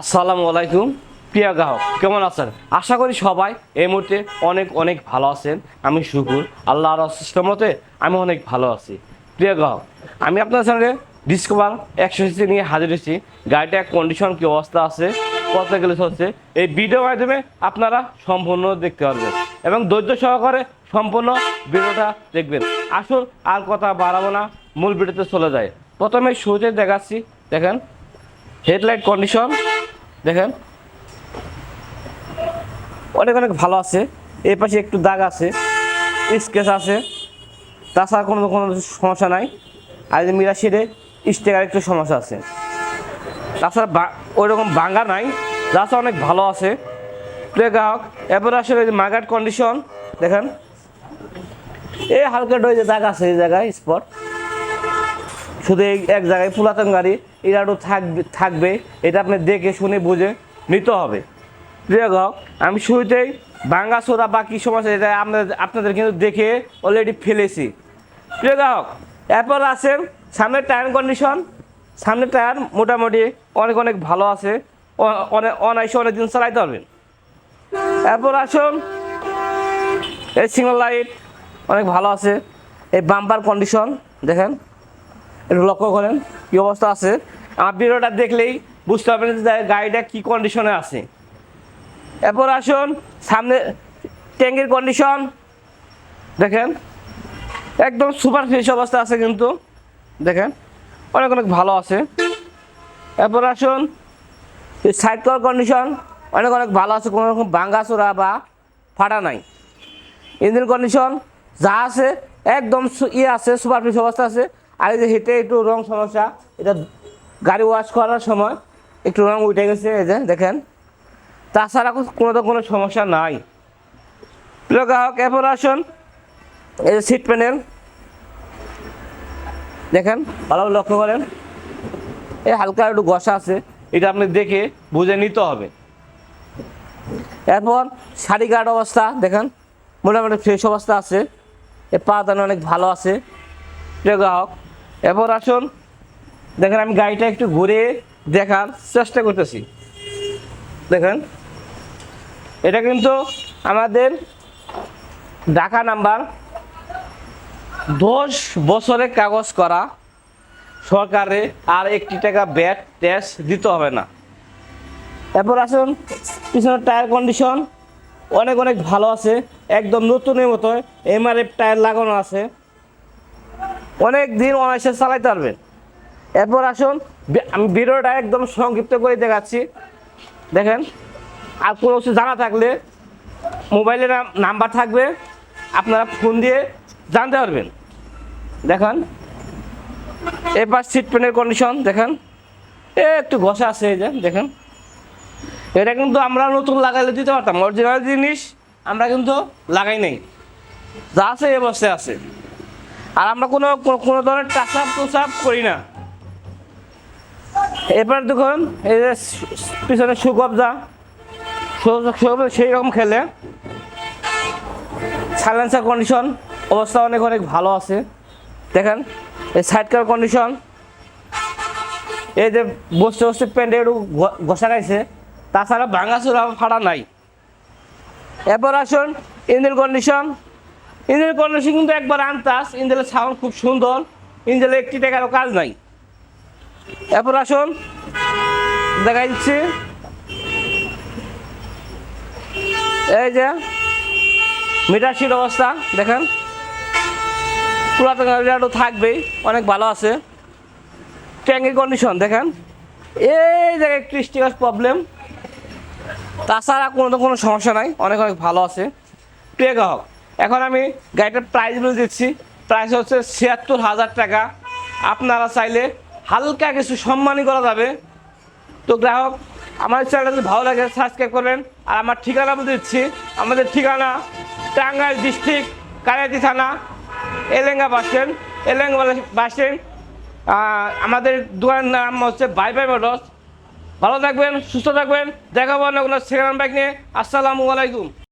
আসসালামু আলাইকুম। প্রিয় গ্রাহক, কেমন আছেন? আশা করি সবাই এই মুহূর্তে অনেক অনেক ভালো আছেন। আমি শুকুর, আল্লাহর মতে আমি অনেক ভালো আছি। প্রিয় গ্রাহক, আমি আপনার সঙ্গে ডিসকভার একশো সিসি নিয়ে হাজির হয়েছি। গাড়িটার কন্ডিশন কী অবস্থা আছে, কত গেলে চলছে, এই ভিডিও মাধ্যমে আপনারা সম্পূর্ণ দেখতে পারবেন এবং ধৈর্য সহকারে সম্পূর্ণ ভিডিওটা দেখবেন। আসুন আর কথা বাড়াবো না, মূল ভিডিওতে চলে যায় প্রথমে শুরুতে দেখাচ্ছি, দেখেন হেডলাইট কন্ডিশন দেখেন। অনেক অনেক ভালো আছে। এই পাশে একটু দাগ আছে, স্কেচ আছে। তাছাড়া কোনো কোনো সমস্যা নাই। আর যে মিরা শিটে স্টেকার একটু সমস্যা আছে। তাছাড়া ওই রকম ভাঙ্গা নাই। যা আছে অনেক ভালো আছে। প্রিয় গ্রাহক এরপর আসলে মার্কেট কন্ডিশন দেখেন। এই হালকা ডোয়ে যে দাগ আছে এই জায়গায় স্পট শুধু এক জায়গায় পুরাতন গাড়ি এটা একটু থাকবে থাকবে, এটা আপনি দেখে শুনে বুঝে নিতে হবে। প্রিয় গ্রাহক, আমি শুরুতেই ভাঙ্গা সোরা বা কী সমস্যা এটা আপনাদের আপনাদের কিন্তু দেখে অলরেডি ফেলেছি। প্রিয় গ্রাহক, এরপর আছেন সামনের টায়ার কন্ডিশন সামনের টায়ার মোটামুটি অনেক অনেক ভালো আছে অনেক অনায়াসে অনেক দিন চালাইতে পারবেন। এরপর আসুন, এই সিগন্যাল লাইট অনেক ভালো আছে, এই বাম্পার কন্ডিশন দেখেন। একটু লক্ষ্য করেন কী অবস্থা আছে। ভিডিওটা দেখলেই বুঝতে পারবেন যে গাড়িটা কী কন্ডিশনে আছে। এরপর আসুন, সামনে ট্যাঙ্কের কন্ডিশন দেখেন, একদম সুপার ফ্রেশ অবস্থা আছে কিন্তু। দেখেন, অনেক অনেক ভালো আছে। এরপর আসুন সাইড কভার কন্ডিশন অনেক অনেক ভালো আছে, কোনো রকম ভাঙ্গা চোরা বা ফাটা নাই। ইঞ্জিন কন্ডিশন যা আছে, একদম ইয়ে আছে সুপার ফ্রেশ অবস্থা আছে। আর এই যে হেঁটে একটু রং সমস্যা, এটা গাড়ি ওয়াশ করার সময় একটু রং উঠে গেছে, এই যে দেখেন। তাছাড়া কোনো তো কোনো সমস্যা নাই। প্রিয় গ্রাহক, এরপর আসুন। এই যে সিট প্যানেল দেখেন ভালো লক্ষ্য করেন। এই হালকা একটু গসা আছে, এটা আপনি দেখে বুঝে নিতে হবে। এরপর শাড়ি গার্ড অবস্থা, দেখেন, মোটামুটি ফ্রেশ অবস্থা আছে। এ পা অনেক ভালো আছে। প্রিয় গ্রাহক এরপর আসুন, দেখেন আমি গাড়িটা একটু ঘুরে দেখার চেষ্টা করতেছি। দেখেন, এটা কিন্তু আমাদের ঢাকা নাম্বার দশ বছরের কাগজ করা সরকারে আর একটি টাকা ব্যাট ট্যাক্স দিতে হবে না। এরপর আসুন, পিছনের টায়ার কন্ডিশন অনেক অনেক ভালো আছে, একদম নতুনের মতো এমআরএফ টায়ার লাগানো আছে। অনেক দিন অনায়াসে চালাইতে পারবেন। এরপর আসুন আমি ভিডিওটা একদম সংক্ষিপ্ত করে দেখাচ্ছি। দেখেন, আর কোনো কিছু জানা থাকলে মোবাইলের নাম্বার থাকবে, আপনারা ফোন দিয়ে জানতে পারবেন। দেখেন এবার সিট পেনের কন্ডিশন দেখেন। এ, একটু ঘষা আছে এই যে, দেখেন। এটা কিন্তু আমরা নতুন লাগাইলে দিতে পারতাম। অরিজিনাল জিনিস আমরা কিন্তু লাগাই নাই। যা আছে এ অবস্থায় আছে। আর আমরা কোনো, কোনো- ধরনের টুচ আপ করি না। এবার দেখুন, এই যে পিছনে সুকবজা সুকবজা সেই রকম খেলে। সাইলেন্সার কন্ডিশন অবস্থা অনেক অনেক ভালো আছে। দেখেন, এই সাইড কার কন্ডিশন এই যে বসতে বসতে প্যান্টে একটু ঘষা গাইছে তাছাড়া ভাঙা চূড়া ফাটা নাই। এরপর আসুন ইঞ্জিন কন্ডিশন ইঞ্জিন কন্ডিশন কিন্তু একবার আনতাস। ইঞ্জিনের সাউন্ড খুব সুন্দর। ইঞ্জিনের একটি টাকারও কাজ নাই। এরপর আসুন। দেখা দিচ্ছি এই যে মিটার অবস্থা, দেখেন। পুরাতন গাড়িটা থাকবেই, অনেক ভালো আছে। ট্যাঙ্কের কন্ডিশন দেখেন। এই জায়গায় একটু স্টিকার প্রবলেম তাছাড়া কোনো তো কোনো সমস্যা নাই, অনেক অনেক ভালো আছে। প্রিয় গ্রাহক এখন আমি গাড়িটার প্রাইস বলে দিচ্ছি। প্রাইস হচ্ছে ছিয়াত্তর হাজার টাকা। আপনারা চাইলে হালকা কিছু সম্মানই করা যাবে। তো গ্রাহক, আমার চ্যানেলটা ভালো লাগে সাবস্ক্রাইব করবেন। আর আমার ঠিকানা বলে দিচ্ছি। আমাদের ঠিকানা টাঙ্গাইল ডিস্ট্রিক্ট কালিয়াতি থানা, Elenga bus stand Elenga bus stand আমাদের দোকানের নাম হচ্ছে বাই বাই মোটরস ভালো থাকবেন, সুস্থ থাকবেন। দেখাবো অন্য কোনো সেকেন্ড বাইক নিয়ে। আসসালামু আলাইকুম।